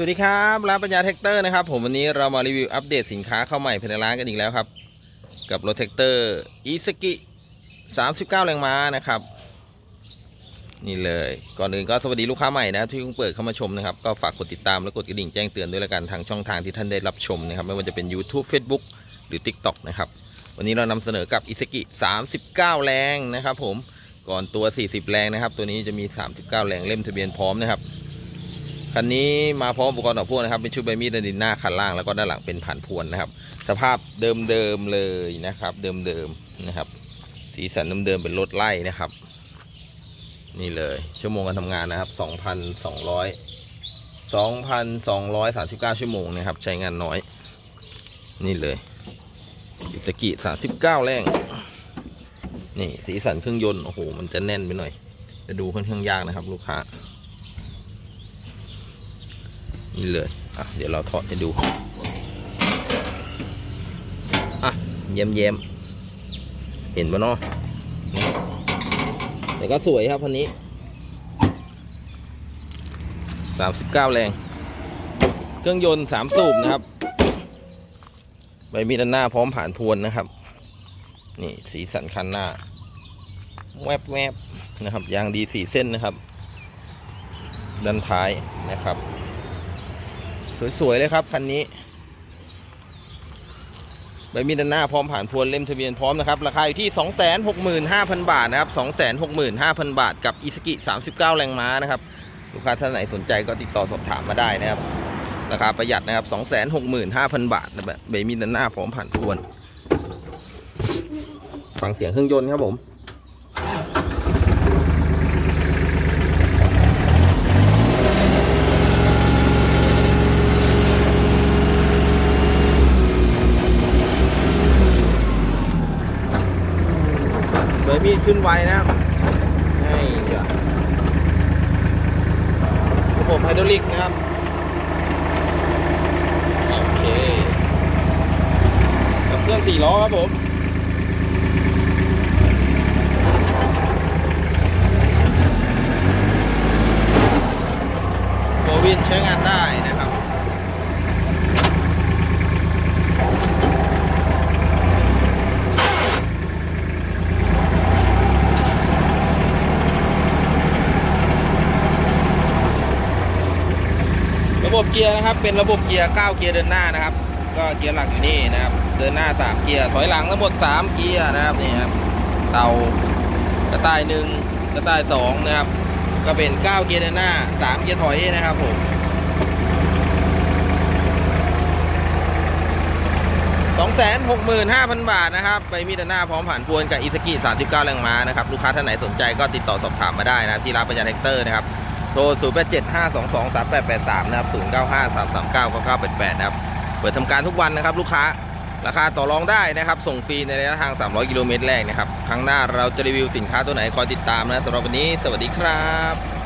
วัสดีครับร้านปัญญาแท็กเตอร์นะครับผมวันนี้เรามารีวิวอัปเดตสินค้าเข้าใหม่ภายในร้านกันอีกแล้วครับ กับรถแท็กเตอร์อีสกิ39 แรงม้านะครับ นี่เลยก่อนอื่นก็สวัสดีลูกค้าใหม่นะที่เพิ่งเปิดเข้ามาชมนะครับ ก็ฝากกดติดตามและกดกระดิ่งแจ้งเตือนด้วยละกันทางช่องทางที่ท่านได้รับชมนะครับ ไม่ว่าจะเป็น YouTube Facebook หรือ TikTok นะครับ วันนี้เรานำเสนอกับอิสกิ39 แรงนะครับ ผมก่อนตัว 40 แรงนะครับ ตัวนี้จะมี 39 แรงเล่มทะเบียนพร้อมนะครับ คันนี้มาพร้อมอุปกรณ์ต่อพ่วงนะครับ เป็นชุดใบมีดดินหน้าคันล่างแล้วก็ด้านหลังเป็นผ่านพวนนะครับ สภาพเดิมๆเลยนะครับ เดิมๆนะครับ สีสันเดิมๆเป็นรถไล่นะครับ นี่เลย ชั่วโมงการทำงานนะครับ 2,200 2,239 ชั่วโมงนะครับ ใช้งานน้อย นี่เลยอิสกิ 39 แรง นี่สีสันเครื่องยนต์ โอ้โห มันจะแน่นไปหน่อย จะดูค่อนข้างยากนะครับ ลูกค้า นี่เลยอะเดี๋ยวเราถอดให้ดูอะเยี่ยมเยี่ยมเห็นปะเนาะแต่ก็สวยครับคันนี้สามสิบเก้าแรง เครื่องยนต์สามสูบนะครับ ใบมีดด้านหน้าพร้อมผ่านพวนนะครับ นี่สีสันคันหน้า แวบแวบนะครับ ยางดีสี่เส้นนะครับ ด้านท้ายนะครับ สวยๆเลยครับคันนี้ใบมีดด้านหน้าพร้อมผ่านพวนเล่มทะเบียนพร้อมนะครับ ราคาอยู่ที่ 265,000 บาทนะครับ 265,000 บาทกับอิสกิ39 แรงม้านะครับ ลูกค้าท่านไหนสนใจก็ติดต่อสอบถามมาได้นะครับ ราคาประหยัดนะครับ 265,000 บาทนะใบมีดด้านหน้าพร้อมผ่านพวน ฟังเสียงเครื่องยนต์ครับผม ใบมีดขึ้นไวนะครับให้เดี๋ยวระบบไฮดรอลิกนะครับ โอเค กับเครื่องสี่ล้อครับผมโบวินใช้งานได้นะค ระบบเกียร์นะครับ เป็นระบบเกียร์9เกียร์เดินหน้านะครับ ก็เกียร์หลักอยู่นี่นะครับ เดินหน้า 3 เกียร์ ถอยหลังทั้งหมด 3 เกียร์นะครับนี่ครับ เตากระต่ายหนึ่งกระต่ายสองนะครับ ก็เป็น 9 เกียร์เดินหน้า 3 เกียร์ถอยนะครับผม265,000 บาทนะครับไปมีดหน้าพร้อมผ่านพวนกับอิสกิ39 แรงม้านะครับ ลูกค้าท่านไหนสนใจก็ติดต่อสอบถามมาได้นะที่ร้านปัญญาแท็กเตอร์นะครับ โทร 0 8 7 5 2 2 3 8 8 3 นะครับ 0 9 5 3 3 9 9 9 8 8 นะครับ เปิดทำการทุกวันนะครับ ลูกค้า ราคาต่อรองได้นะครับ ส่งฟรีในระยะทาง 300 กิโลเมตรแรกนะครับ ครั้งหน้าเราจะรีวิวสินค้าตัวไหนคอยติดตามนะสำหรับวันนี้ สวัสดีครับ